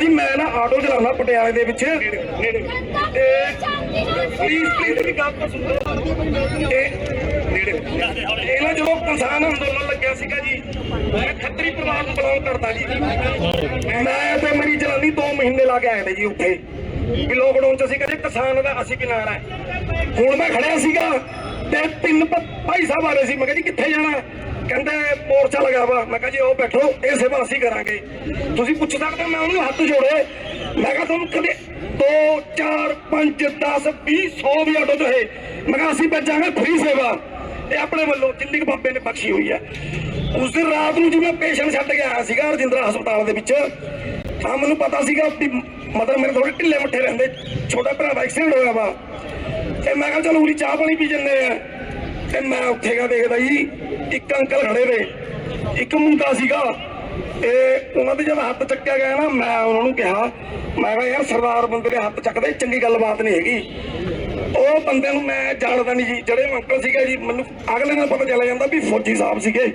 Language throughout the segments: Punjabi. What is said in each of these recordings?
ਭਾਜੀ ਮੈਂ ਨਾ ਆਟੋ ਚਲਾਉਣਾ ਪਟਿਆਲੇ ਦੇ ਵਿੱਚ ਨੇੜੇ ਤੇ ਪਲੀਜ਼ ਪਲੀਜ਼ ਮੇਰੀ ਗੱਲ ਤਾਂ ਸੁਣੋ। ਇਹ ਨੇੜੇ। ਇਹ ਨਾ ਜਦੋਂ ਕਿਸਾਨ ਅੰਦੋਲਨ ਲੱਗਿਆ ਸੀਗਾ ਜੀ, ਮੈਂ ਖੱਤਰੀ ਪਰਿਵਾਰ ਨੂੰ ਬਿਲੋਂਗ ਕਰਦਾ ਜੀ। ਮੈਂ ਤੇ ਮੇਰੀ ਜਨਾਨੀ 2 ਮਹੀਨੇ ਲਾ ਕੇ ਆਏ ਨੇ ਜੀ ਉੱਥੇ। ਵੀ ਲੋਕਡਾਊਨ ਚ ਅਸੀਂ ਕਹਿੰਦੇ ਕਿਸਾਨ ਦਾ ਅਸੀਂ ਵੀ ਨਾਲ ਹੈ ਹੁਣ ਮੈਂ ਖੜਿਆ ਸੀਗਾ ਤੇ ਤਿੰਨ ਭਾਈ ਸਾਹਿਬ ਆ ਰਹੇ ਸੀ, ਮੈਂ ਕਿਹਾ ਜੀ ਕਿੱਥੇ ਜਾਣਾ? ਕਹਿੰਦੇ ਮੋਰਚਾ ਲਗਾ ਵਾ। ਮੈਂ ਕਿਹਾ ਜੀ ਉਹ ਬੈਠੋ ਇਹ ਸੇਵਾ ਅਸੀਂ ਕਰਾਂਗੇ। ਤੁਸੀਂ ਪੁੱਛ ਸਕਦੇ ਹੋ, ਮੈਂ ਉਹਨੂੰ ਹੱਥ ਜੋੜੇ। ਮੈਂ ਕਿਹਾ ਤੁਹਾਨੂੰ ਕਦੇ 2 4 5 10 20 100 ਵੀ ਆਟੋ ਚ ਮੈਂ ਕਿਹਾ ਅਸੀਂ ਭੇਜਾਂਗੇ ਫ੍ਰੀ ਸੇਵਾ। ਇਹ ਆਪਣੇ ਵੱਲੋਂ ਜਿੰਨੀ ਬਾਬੇ ਨੇ ਬਖਸ਼ੀ ਹੋਈ ਹੈ। ਉਸ ਦਿਨ ਰਾਤ ਨੂੰ ਜਿਵੇਂ ਪੇਸ਼ੈਂਟ ਛੱਡ ਕੇ ਆਇਆ ਸੀਗਾ ਰਜਿੰਦਰਾ ਹਸਪਤਾਲ ਦੇ ਵਿੱਚ ਤਾਂ ਮੈਨੂੰ ਪਤਾ ਸੀਗਾ ਵੀ ਮਤਲਬ ਮੇਰੇ ਥੋੜੇ ਢਿੱਲੇ ਮੱਠੇ ਰਹਿੰਦੇ ਛੋਟਾ ਭਰਾ ਦਾ ਐਕਸੀਡੈਂਟ ਹੋਇਆ ਵਾ। ਤੇ ਮੈਂ ਕਿਹਾ ਚਲੋ ਉਰੀ ਚਾਹ ਪਾਣੀ ਪੀ ਜੰਨੇ ਆ। ਤੇ ਮੈਂ ਉੱਥੇ ਦੇਖਦਾ ਜੀ ਇੱਕ ਅੰਕਲ ਖੜੇ ਨੇ। ਇੱਕ ਮੁੰਡਾ ਸੀਗਾ। ਤੇ ਉਹਨਾਂ ਦੇ ਜਦ ਹੱਥ ਚੱਕਿਆ ਗਿਆ ਨਾ, ਮੈਂ ਉਹਨਾਂ ਨੂੰ ਕਿਹਾ, ਮੈਂ ਕਿਹਾ, ਯਾਰ ਸਰਦਾਰ ਬੰਦੇ ਦੇ ਹੱਥ ਚੱਕਦੇ, ਚੰਗੀ ਗੱਲਬਾਤ ਨਹੀਂ ਹੈਗੀ। ਉਹ ਬੰਦੇ ਨੂੰ ਮੈਂ ਜਾਣਦਾ ਨਹੀਂ ਜੀ। ਜਿਹੜੇ ਅੰਕਲ ਸੀਗੇ ਜੀ, ਮੈਨੂੰ ਅਗਲੇ ਦਿਨ ਪਤਾ ਚੱਲ ਜਾਂਦਾ ਵੀ ਫੌਜੀ ਸਾਹਿਬ ਸੀਗੇ।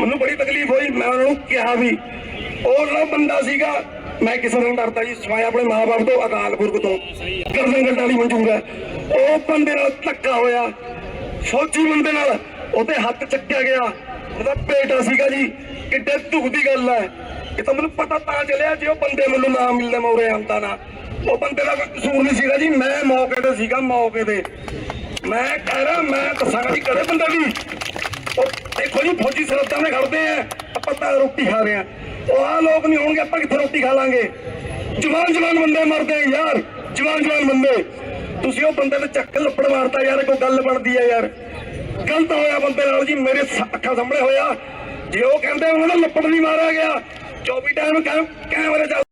ਮੈਨੂੰ ਬੜੀ ਤਕਲੀਫ ਹੋਈ, ਮੈਂ ਉਹਨਾਂ ਨੂੰ ਕਿਹਾ ਵੀ, ਉਹ ਜਿਹੜਾ ਬੰਦਾ ਸੀਗਾ, ਮੈਂ ਕਿਸੇ ਨੂੰ ਡਰਦਾ ਜੀ, ਸਵਾਏ ਆਪਣੇ ਮਾਪੇ ਤੋਂ, ਅਕਾਲ ਪੁਰਖ ਤੋਂ। ਗਰਦਨ ਗੱਡਾਂ ਮਨਜ਼ੂਰ ਹੈ। ਉਹ ਬੰਦੇ ਨਾਲ ਧੱਕਾ ਹੋਇਆ। ਫੌਜੀ ਬੰਦੇ ਨਾਲ ਉਹਦੇ ਹੱਥ ਚੱਕਿਆ ਗਿਆ। ਉਹਦਾ ਬੇਟਾ ਸੀਗਾ ਜੀ, ਕਿੱਡੇ ਦੁੱਖ ਦੀ ਗੱਲ ਹੈ। ਇਹ ਤਾਂ ਮੈਨੂੰ ਪਤਾ ਤਾਂ ਚੱਲਿਆ ਜੇ ਉਹ ਬੰਦੇ ਮੈਨੂੰ ਨਾ ਮਿਲਦੇ ਮੌਰੇ ਆਂਦਾ ਨਾ। ਉਹ ਬੰਦੇ ਦਾ ਕੋਈ ਕਸੂਰ ਨਹੀਂ ਸੀਗਾ ਜੀ, ਮੈਂ ਮੌਕੇ ਤੇ ਸੀਗਾ, ਮੌਕੇ ਤੇ। ਮੈਂ ਕਹਿ ਰਿਹਾ, ਮੈਂ ਦੱਸਾਂਗਾ ਜੀ, ਕਦੇ ਬੰਦਾ ਵੀ ਉਹ ਦੇਖੋ ਜੀ, ਫੌਜੀ ਸਰਦਾਂ ਨੇ ਖੜਦੇ ਆ, ਆਪਾਂ ਤਾਂ ਰੋਟੀ ਖਾ ਰਹੇ ਆ। ਉਹ ਆ ਲੋਕ ਨਹੀਂ ਹੋਣਗੇ, ਆਪਾਂ ਕਿੱਥੇ ਰੋਟੀ ਖਾ ਲਾਂਗੇ? ਜਵਾਨ ਜਵਾਨ ਬੰਦੇ ਮਰਦੇ ਯਾਰ ਜਵਾਨ ਜਵਾਨ ਬੰਦੇ। ਤੁਸੀਂ ਉਹ ਬੰਦੇ ਤੇ ਚੱਕ ਲੱਪੜ ਮਾਰਤਾ ਯਾਰ, ਕੋਈ ਗੱਲ ਬਣਦੀ ਆ ਯਾਰ। ਗਲਤ ਹੋਇਆ ਬੰਦੇ ਨਾਲ ਜੀ, ਮੇਰੇ ਅੱਖਾਂ ਸਾਹਮਣੇ ਹੋਇਆ। ਜੇ ਉਹ ਕਹਿੰਦੇ ਉਹਨਾਂ ਦਾ ਲੱਪੜ ਨਹੀਂ ਮਾਰਿਆ ਗਿਆ। 24 ਟਾਈਮ ਕੈਮਰੇ ਚੱਲ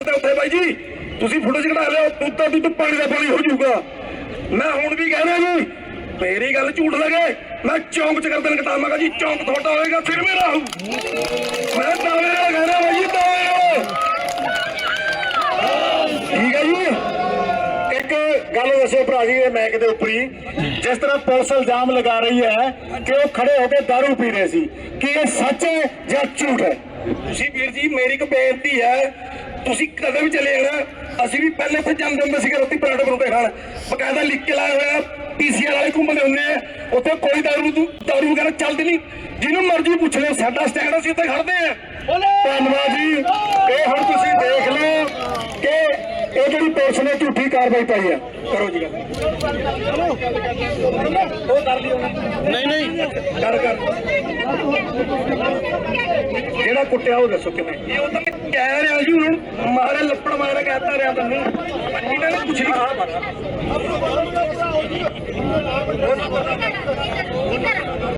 ਉੱਥੇ ਬਾਈ ਜੀ, ਤੁਸੀਂ ਫੁਟੇਜ ਕਢਾ ਲਿਓ ਦੁੱਧ ਦਾ ਦੁੱਧ ਪਾਣੀ ਦਾ ਪਾਣੀ ਹੋ ਜਾਊਗਾ। ਮੈਂ ਹੁਣ ਵੀ ਕਹਿ ਰਿਹਾ ਜੀ, ਮੇਰੀ ਗੱਲ ਝੂਠ ਲੱਗੇ। ਮੈਂ ਚੌਂਕ ਚ ਕਰਦਨ ਕਟਾਵਾਂਗਾ ਜੀ, ਚੌਂਕ ਤੁਹਾਡਾ ਹੋਏਗਾ, ਫਿਰ ਮੇਰਾ ਹੋਊ। ਮੈਂ ਦਾਵੇ ਨਾਲ ਕਹਿ ਰਿਹਾ ਬਾਈ ਜੀ ਦਾਵੇ ਨਾਲ ਠੀਕ ਹੈ ਜੀ? ਇੱਕ ਗੱਲ ਦੱਸੋ ਭਰਾ ਜੀ ਇਹ ਮੈਂ ਕਿਤੇ ਉੱਪਰੀ ਜਿਸ ਤਰ੍ਹਾਂ ਪੁਲਿਸ ਇਲਜ਼ਾਮ ਲਗਾ ਰਹੀ ਹੈ ਕਿ ਉਹ ਖੜੇ ਹੋ ਕੇ दारू ਪੀ ਰਹੇ ਸੀ ਕੀ ਇਹ ਸੱਚ ਹੈ ਜਾਂ ਝੂਠ ਹੈ? ਤੁਸੀਂ ਵੀਰ ਜੀ ਮੇਰੀ ਇੱਕ ਬੇਨਤੀ ਹੈ ਤੁਸੀਂ ਕਦੇ ਵੀ ਚਲੇ ਜਾਣਾ ਅਸੀਂ ਵੀ ਪਹਿਲੇ ਇੱਥੇ ਜਾਂਦੇ ਹੁੰਦੇ ਸੀਗੇ ਰੋਟੀ ਪਰਾਠੇ ਪਰੋਟੇ ਖਾਣ। ਬਕਾਇਦਾ ਲਿਖ ਕੇ ਲਾਇਆ ਹੋਇਆ ਪੀਸੀਆਰ ਵਾਲੇ ਘੁੰਮਦੇ ਹੁੰਦੇ ਆ ਉੱਥੇ ਕੋਈ ਦਾਰੂ ਦੂ- ਦਾਰੂ ਵਗੈਰਾ ਚੱਲਦੀ ਨਹੀਂ। ਜਿਹਨੂੰ ਮਰਜ਼ੀ ਪੁੱਛ ਲਿਓ ਸਾਡਾ ਸਟੈਂਡ ਅਸੀਂ ਉੱਥੇ ਖੜਦੇ ਆ। ਧੰਨਵਾਦ ਜੀ। ਇਹ ਹੁਣ ਤੁਸੀਂ ਦੇਖ ਲਓ ਕਿ ਇਹ ਜਿਹੜੀ ਪੁਲਿਸ ਨੇ ਝੂਠੀ ਕਾਰਵਾਈ ਪਾਈ ਹੈ ਕਰੋ ਜੀ ਗੱਲ। ਉਹ ਕਰ ਲਿਓ। ਨਹੀਂ ਨਹੀਂ। ਕਰ ਕਰ। ਜਿਹੜਾ ਕੁੱਟਿਆ ਉਹ ਦੱਸੋ ਕਿਵੇਂ। ਇਹ ਉਹ ਤਾਂ ਕਹਿ ਰਿਹਾ ਜੀ ਹੁਣ ਮਾਰੇ ਲੱਪੜ ਮਾਰੇ ਕਹਤਾ ਰਿਹਾ ਤੈਨੂੰ ਇਹਨਾਂ ਨੇ ਕੁਛ ਨਹੀਂ ਕਹਾ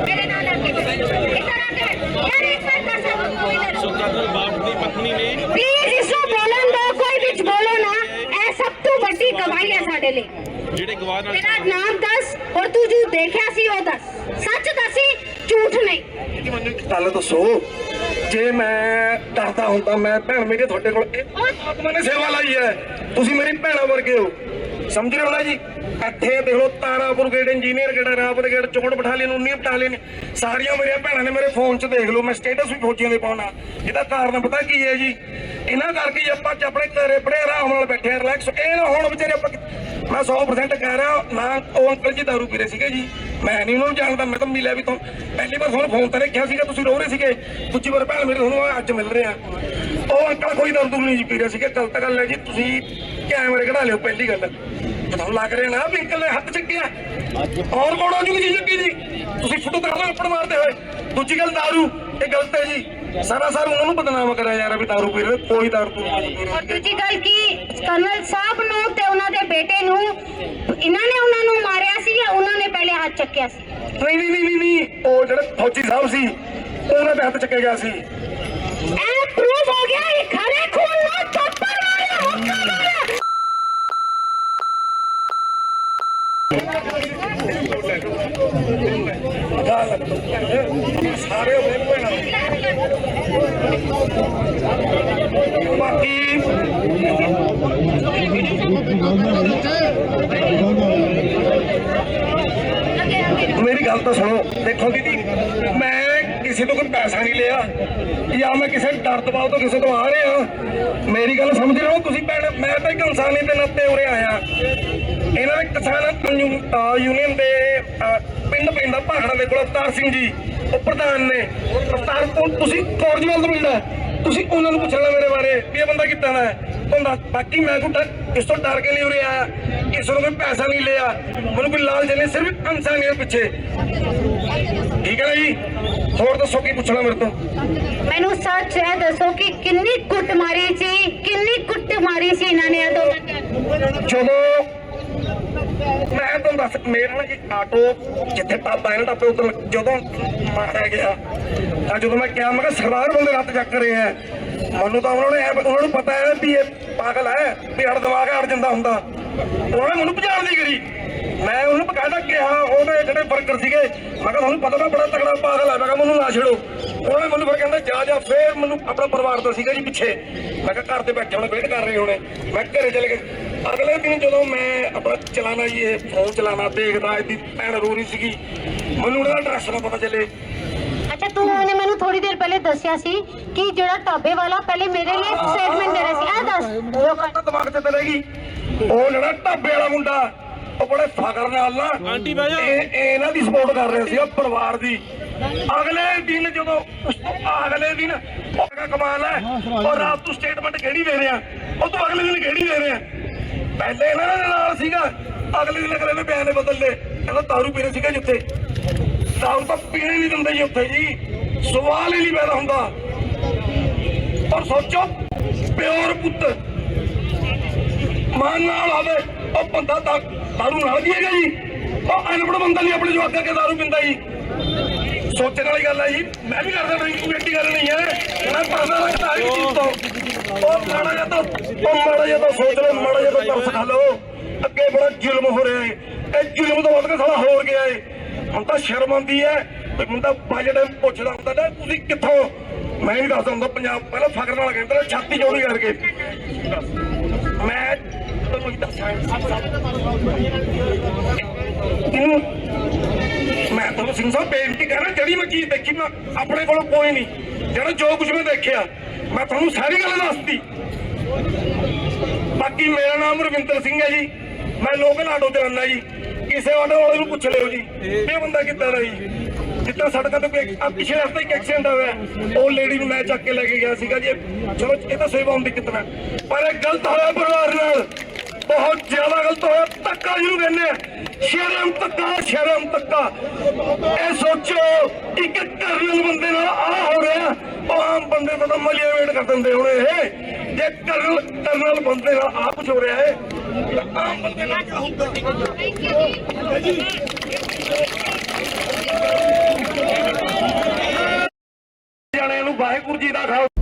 ਮੇਰੇ ਨਾਲ ਆ ਕੇ ਇੱਧਰ ਆ ਕੇ ਯਾਰ ਇੱਕ ਵਾਰ ਕਰ ਸਕਦਾ ਕਤਲ ਬਾਪ ਦੀ ਪਤਨੀ ਨੇ ਪਲੀਜ਼ ਇਸ ਨੂੰ ਬੋਲਣ ਦੋ ਕੋਈ ਵਿੱਚ ਬੋਲੋ ਨਾ ਇਹ ਸਭ ਵੱਡੀ ਗਵਾਹੀ ਹੈ ਸਾਡੇ ਲਈ। ਜਿਹੜੇ ਗਵਾਹ ਨਾਲ ਤੇਰਾ ਨਾਮ ਦੱਸ ਔਰ ਤੂੰ ਜੋ ਦੇਖਿਆ ਸੀ ਉਹ ਦੱਸ। ਸੱਚ ਦੱਸੀ ਝੂਠ ਨਹੀਂ। ਕਿ ਮੈਨੂੰ ਇੱਕ ਗੱਲ ਦੱਸੋ। ਜੇ ਮੈਂ ਡਰਦਾ ਹੁੰਦਾ ਮੈਂ ਭੈਣ ਮੇਰੀ ਤੁਹਾਡੇ ਕੋਲ ਆਤਮਾ ਨੇ ਸੇਵਾ ਲਾਈ ਹੈ। ਤੁਸੀਂ ਮੇਰੀ ਭੈਣਾਂ ਵਰਗੇ ਹੋ। ਸਮਝ ਰਹੇ ਹੋ ਨਾ ਜੀ? ਇੱਥੇ ਦੇਖ ਲਓ Tarapur gate engineer gate Rawat gate ਚੌਂਡ battalion 19 battalion ਸਾਰੀਆਂ ਮੇਰੀਆਂ ਭੈਣਾਂ ਨੇ ਮੇਰੇ ਫੋਨ 'ਚ ਦੇਖ ਲਓ, ਮੈਂ ਸਟੇਟਸ ਵੀ ਫੌਜੀਆਂ ਦੇ ਪਾਉਣਾ ਇਹਦਾ ਕਾਰਨ ਪਤਾ ਕੀ ਹੈ ਜੀ? ਇਹਨਾਂ ਕਰਕੇ ਆਪਾਂ ਆਪਣੇ ਘਰੇ ਬੜੇ ਆਰਾਮ ਨਾਲ ਬੈਠੇ ਰਿਲੈਕਸ ਇਹ ਨਾ ਹੁਣ ਵਿਚਾਰੇ ਆਪਾਂ ਮੈਂ 100% ਕਹਿ ਰਿਹਾ, ਨਾ ਉਹ ਅੰਕਲ ਜੀ ਦਾਰੂ ਪੀ ਰਹੇ ਸੀਗੇ ਜੀ। ਮੈਂ ਨਹੀਂ ਉਹਨਾਂ ਨੂੰ ਜਾਣਦਾ, ਮੈਂ ਤਾਂ ਮਿਲਿਆ ਵੀ ਤੋਂ ਪਹਿਲੀ ਵਾਰ ਤੁਹਾਨੂੰ ਫੋਨ ਤੇ ਰੱਖਿਆ ਸੀਗਾ, ਤੁਸੀਂ ਰੋ ਰਹੇ ਸੀਗੇ। ਦੂਜੀ ਵਾਰ ਭੈਣ ਮੇਰੇ ਤੁਹਾਨੂੰ ਅੱਜ ਮਿਲ ਰਹੇ ਆ। ਉਹ ਅੰਕਲ ਕੋਈ ਦਾਰੂ ਦੂਰੂ ਨਹੀਂ ਜੀ ਪੀ ਰਿਹਾ ਸੀਗਾ। ਗਲਤ ਗੱਲ ਹੈ ਜੀ, ਤੁਸੀਂ ਕੈਮਰੇ ਕਢਾ ਲਿਓ, ਪਹਿਲੀ ਗੱਲ। ਤੁਹਾਨੂੰ ਲੱਗ ਰਿਹਾ ਨਾ ਵੀ ਅੰਕਲ ਨੇ ਹੱਥ ਚੱਕਿਆ। ਔਰ ਕੋਣ ਹੋ ਜੂਗੀ ਜੀ ਚੱਕੀ ਜੀ? ਤੁਸੀਂ ਫੋਟੋ ਕਰ ਲਓ ਉੱਪਰ ਮਾਰਦੇ ਹੋਏ। ਦੂਜੀ ਗੱਲ ਦਾਰੂ ਇਹ ਗਲਤ ਹੈ ਜੀ। ਸਾਰਾ ਸਾਰ ਉਹਨਾਂ ਨੂੰ ਬਦਨਾਮ ਕਰਿਆ ਯਾਰ ਵੀ ਦਾਰੂ ਪੀ ਰਹੇ ਕੋਈ ਨਹੀਂ ਪੀ ਰਹੇ ਦੂਜੀ ਗੱਲ ਕੀ ਕਰਨਲ ਸਾਹਿਬ ਨੂੰ ਤੇ ਉਹਨਾਂ ਦੇ ਬੇਟੇ ਨੂੰ ਇਹਨਾਂ ਨੇ ਉਹਨਾਂ ਨੂੰ ਮਾਰਿਆ ਸੀ ਜਾਂ ਉਹਨਾਂ ਨੇ ਪਹਿਲੇ ਹੱਥ ਚੱਕਿਆ ਸੀ? ਨਹੀਂ ਨਹੀਂ ਨਹੀਂ ਨਹੀਂ ਉਹ ਜਿਹੜੇ ਫੌਜੀ ਸਾਹਿਬ ਸੀ ਉਹਨਾਂ ਦੇ ਹੱਥ ਚੱਕਿਆ ਗਿਆ ਸੀ। ਇਹ ਪ੍ਰੂਫ ਹੋ ਗਿਆ ਇਹ ਖੜੇ ਖੂਨ ਨਾਲ ਥੱਪੜ ਮਾਰਿਆ ਹੁੱਕਾ ਮਾਰਿਆ ਸਾਰੇ ਹੋਏ ਭੈਣਾਂ ਬਾਕੀ ਮੇਰੀ ਗੱਲ ਤਾਂ ਸੁਣੋ। ਦੇਖੋ ਦੀਦੀ, ਮੈਂ ਕਿਸੇ ਤੋਂ ਕੋਈ ਪੈਸਾ ਨਹੀਂ ਲਿਆ, ਜਾਂ ਮੈਂ ਕਿਸੇ ਡਰ ਦਬਾਅ ਤੋਂ ਕਿਸੇ ਤੋਂ ਆ ਰਿਹਾ। ਮੇਰੀ ਗੱਲ ਸਮਝ ਲਓ ਤੁਸੀਂ ਭੈਣ? ਮੈਂ ਤਾਂ ਇੱਕ ਇਨਸਾਨੀ ਦੇ ਨਾਤੇ ਉਰੇ ਆਇਆ। ਇਹਨਾਂ ਦੇ ਕਿਸਾਨ ਯੂਨੀਅਨ ਦੇ ਪਿੰਡ ਪੈਂਦਾ ਭਾਖੜਾ ਦੇ ਕੋਲ ਅਵਤਾਰ ਸਿੰਘ ਜੀ ਉਹ ਪ੍ਰਧਾਨ ਨੇ। ਅਵਤਾਰ ਤੋਂ ਤੁਸੀਂ ਕੋਰਜਵਾਲ ਤੋਂ ਮਿਲਦਾ ਤੁਸੀਂ ਉਹਨਾਂ ਨੂੰ ਪੁੱਛਣਾ ਮੇਰੇ ਬਾਰੇ ਵੀ ਇਹ ਬੰਦਾ ਕਿੱਦਾਂ ਦਾ ਹੈ। ਹੁੰਦਾ ਬਾਕੀ ਮੈਂ ਕੋਈ ਇਸ ਤੋਂ ਡਰ ਕੇ ਨਹੀਂ ਉਰੇ ਆਇਆ। ਕਿਸੇ ਨੂੰ ਕੋਈ ਪੈਸਾ ਨਹੀਂ ਲਿਆ। ਮੈਨੂੰ ਕੋਈ ਲਾਲਚ ਨਹੀਂ ਸਿਰਫ ਇਨਸਾਨੀਅਤ ਪਿੱਛੇ। ਠੀਕ ਹੈ ਨਾ ਜੀ? ਹੋਰ ਦੱਸੋ ਕੀ ਪੁੱਛਣਾ ਮੇਰੇ ਤੋਂ? ਮੈਨੂੰ ਸੱਚ ਹੈ ਦੱਸੋ ਕਿ ਕਿੰਨੀ ਕੁੱਟ ਮਾਰੀ ਸੀ ਕਿੰਨੀ ਕੁੱਟ ਮਾਰੀ ਸੀ ਇਹਨਾਂ ਨੇ? ਜਦੋਂ ਮੈਂ ਤੁਹਾਨੂੰ ਦੱਸ, ਮੇਰਾ ਨਾ ਜੀ ਆਟੋ ਜਿੱਥੇ ਪਾਪਾ ਇਹਨਾਂ ਦਾ ਉਧਰ ਜਦੋਂ ਮਾਰਿਆ ਗਿਆ, ਤਾਂ ਜਦੋਂ ਮੈਂ ਕਿਹਾ ਮੈਂ ਕਿਹਾ, ਸਰਦਾਰ ਬੰਦੇ ਰੱਤ ਚੱਕ ਰਹੇ ਆ। ਮੈਨੂੰ ਤਾਂ ਉਹਨਾਂ ਨੇ ਉਹਨਾਂ ਨੂੰ ਪਤਾ ਹੈ ਵੀ ਇਹ ਪਾਗਲ ਹੈ, ਵੀ ਹੜ ਦਿਮਾਗ ਹੜ ਜਾਂਦਾ ਹੁੰਦਾ। ਉਹਨਾਂ ਨੇ ਮੈਨੂੰ ਭਜਾਉਣ ਦੀ ਕਰੀ। ਮੈਂ ਉਹਨੂੰ ਬਕਾਇਦਾ ਕਿਹਾ, ਉਹਦੇ ਜਿਹੜੇ ਵਰਕਰ ਸੀਗੇ ਮੈਂ ਕਿਹਾ ਤੁਹਾਨੂੰ ਪਤਾ ਨਾ ਬੜਾ ਤਗੜਾ ਪਾਗਲ ਹੈ ਮੈਂ ਕਿਹਾ ਮੈਨੂੰ ਨਾ ਛੇੜੋ। ਉਹਨੇ ਮੈਨੂੰ ਫਿਰ ਕਹਿੰਦਾ ਜਾ ਜਾ। ਫੇਰ ਮੈਨੂੰ ਆਪਣਾ ਪਰਿਵਾਰ ਤੋਂ ਸੀਗਾ ਜੀ ਪਿੱਛੇ। ਮੈਂ ਕਿਹਾ ਘਰ ਤੇ ਬੈਠੇ ਹੁਣ ਵੇਟ ਕਰ ਰਹੇ ਹੋਣੇ। ਮੈਂ ਘਰੇ ਚਲੇ ਗਿਆ ਅਗਲੇ ਦਿਨ ਜਦੋਂ ਮੈਂ ਆਪਣਾ ਚਲਾਣਾ ਜੀ ਇਹ ਫੋਨ ਚਲਾਣਾ ਦੇਖਦਾ ਇਹਦੀ ਭੈਣ ਰੋ ਰਹੀ ਸੀਗੀ। ਮੈਨੂੰ ਉਹਦਾ ਐਡਰੈਸ ਨਾ ਪਤਾ ਚੱਲੇ। ਅੱਛਾ ਤੂੰ ਉਹਨੇ ਮੈਨੂੰ ਥੋੜੀ ਦੇਰ ਪਹਿਲੇ ਦੱਸਿਆ ਸੀ ਕਿ ਜਿਹੜਾ ਢਾਬੇ ਵਾਲਾ ਪਹਿਲੇ ਮੇਰੇ ਲਈ ਸਟੇਟਮੈਂਟ ਦੇ ਰਿਹਾ ਸੀ। ਆ ਦੱਸ। ਉਹ ਕਹਿੰਦਾ ਦਿਮਾਗ ਤੇ ਚਲੇਗੀ ਉਹ ਜਿਹੜਾ ਢਾਬੇ ਵਾਲਾ ਮੁੰਡਾ ਉਹ ਬੜੇ ਫਖਰ ਨਾਲ ਨਾ ਆਂਟੀ ਬਹਿ ਜਾ। ਇਹ ਇਹ ਇਹਨਾਂ ਦੀ ਸਪੋਰਟ ਕਰ ਰਿਹਾ ਸੀ ਉਹ ਪਰਿਵਾਰ ਦੀ। ਅਗਲੇ ਦਿਨ ਜਦੋਂ ਅਗਲੇ ਦਿਨ ਉਹ ਕਹਿੰਦਾ ਕਮਾਲ ਹੈ ਉਹ ਰਾਤ ਨੂੰ ਸਟੇਟਮੈਂਟ ਕਿਹੜੀ ਦੇ ਰਿਹਾ? ਉਹ ਤੋਂ ਅਗਲੇ ਦਿਨ ਕਿਹੜੀ ਦੇ ਰਿਹਾ? ਪਹਿਲੇ ਇਹਨਾਂ ਦੇ ਨਾਲ ਸੀਗਾ ਅਗਲੇ ਦਿਨ ਅਗਲੇ ਨੇ ਬਿਆਨ ਬਦਲ। ਲਏ ਕਹਿੰਦਾ ਦਾਰੂ ਪੀਣੇ ਸੀਗਾ ਜਿੱਥੇ। ਦਾਰੂ ਤਾਂ ਪੀਣੇ ਨਹੀਂ ਦਿੰਦੇ ਜੀ ਉੱਥੇ ਜੀ। ਸਵਾਲ ਹੀ ਨਹੀਂ ਪੈਦਾ ਹੁੰਦਾ। ਔਰ ਸੋਚੋ ਪਿਓਰ ਪੁੱਤ। ਮਾਨ ਨਾਲ ਆਵੇ ਉਹ ਬੰਦਾ ਤਾਂ ਦਾਰੂ ਨਾਲ ਪੀਏਗਾ ਜੀ ਉਹ ਅਨਪੜ ਬੰਦਾ ਨਹੀਂ ਆਪਣੇ ਜਵਾਕਾਂ ਕੇ ਦਾਰੂ ਪੀਂਦਾ ਜੀ ਸੋਚਣ ਵਾਲੀ ਗੱਲ ਹੈ ਜੀ ਮੈਂ ਵੀ ਕਰਦਾ ਡਰਿੰਕ ਕੋਈ ਗੱਲ ਨਹੀਂ ਹੈ ਮੈਂ ਪਰਦਾ ਰੱਖਦਾ ਹਰ ਚੀਜ਼ ਤੋਂ ਉਹ ਮਾੜਾ ਜਿਹਾ ਤਾਂ ਉਹ ਮਾੜਾ ਜਿਹਾ ਤਾਂ ਸੋਚ ਲਓ ਮਾੜਾ ਜਿਹਾ ਤਾਂ ਤਰਸ ਖਾ ਲਓ ਅੱਗੇ ਬੜਾ ਜ਼ੁਲਮ ਹੋ ਰਿਹਾ ਹੈ। ਇਹ ਜ਼ੁਲਮ ਤੋਂ ਵੱਧ ਕੇ ਸਾਲਾ ਹੋਰ ਗਿਆ ਹੈ। ਹੁਣ ਤਾਂ ਸ਼ਰਮ ਆਉਂਦੀ ਹੈ ਵੀ ਮੁੰਡਾ ਬਜਟ ਪੁੱਛਦਾ ਹੁੰਦਾ ਨਾ, ਤੁਸੀਂ ਕਿੱਥੋਂ? ਮੈਂ ਨਹੀਂ ਦੱਸਦਾ ਹੁੰਦਾ, ਪੰਜਾਬ ਪਹਿਲਾਂ ਫਖਰ ਨਾਲ ਕਹਿੰਦਾ, ਛਾਤੀ ਚੌੜੀ ਕਰਕੇ। ਮੈਂ ਮੈਂ ਤੁਹਾਨੂੰ ਸਿੰਘ ਸਾਹਿਬ ਬੇਨਤੀ ਕਰ ਰਿਹਾ ਜਿਹੜੀ ਮੈਂ ਚੀਜ਼ ਦੇਖੀ ਮੈਂ ਆਪਣੇ ਕੋਲ ਕੋਈ ਨਹੀਂ। ਜਿਹੜਾ ਜੋ ਕੁਝ ਮੈਂ ਦੇਖਿਆ, ਮੈਂ ਤੁਹਾਨੂੰ ਸਾਰੀ ਗੱਲ ਦੱਸਤੀ। ਬਾਕੀ ਮੇਰਾ ਨਾਮ ਰਵਿੰਦਰ ਸਿੰਘ ਹੈ ਜੀ। ਮੈਂ ਲੋਕਲ ਆਟੋ ਚਲਾਉਂਦਾ ਜੀ। ਕਿਸੇ ਆਟੋ ਵਾਲੇ ਨੂੰ ਪੁੱਛ ਲਿਓ ਜੀ। ਇਹ ਬੰਦਾ ਕਿੱਦਾਂ ਦਾ ਜੀ? ਜਿੱਦਾਂ ਸੜਕਾਂ ਤੇ ਪਿਛਲੇ ਹਫ਼ਤੇ ਇੱਕ ਐਕਸੀਡੈਂਟ ਹੋਇਆ। ਉਹ ਲੇਡੀ ਨੂੰ ਮੈਂ ਚੱਕ ਕੇ ਲੈ ਕੇ ਗਿਆ ਸੀਗਾ ਜੀ। ਚਲੋ, ਇਹ ਤਾਂ ਸੇਵਾ ਹੁੰਦੀ ਕਿਤਨਾ। ਪਰ ਇਹ ਗਲਤ ਹੋਇਆ ਪਰਿਵਾਰ ਨਾਲ। ਬਹੁਤ ਜ਼ਿਆਦਾ ਗਲਤ ਹੋਇਆ, ਧੱਕਾ ਜਿਹਨੂੰ ਕਹਿੰਦੇ ਆ। ਸ਼ਰਮ, ਧੱਕਾ ਸ਼ਰਮ, ਧੱਕਾ। ਇਹ ਸੋਚੋ ਇੱਕ ਕਰਨਲ ਬੰਦੇ ਨਾਲ ਆ ਹੋ ਰਿਹਾ। ਉਹ ਆਮ ਬੰਦੇ ਤੋਂ ਤਾਂ ਮਲੀਆ ਵੇਟ ਕਰ ਦਿੰਦੇ ਹੁਣ ਇਹ। ਜੇ ਕਰਨਲ ਕਰਨਲ ਬੰਦੇ ਨਾਲ ਆ ਕੁਝ ਹੋ ਰਿਹਾ ਹੈ ਆਮ ਬੰਦੇ ਨਾਲ ਕੀ ਹੋਊਗਾ ਜਾਣੇ ਨੂੰ ਵਾਹਿਗੁਰੂ ਜੀ ਦਾ ਖਾਲਸਾ।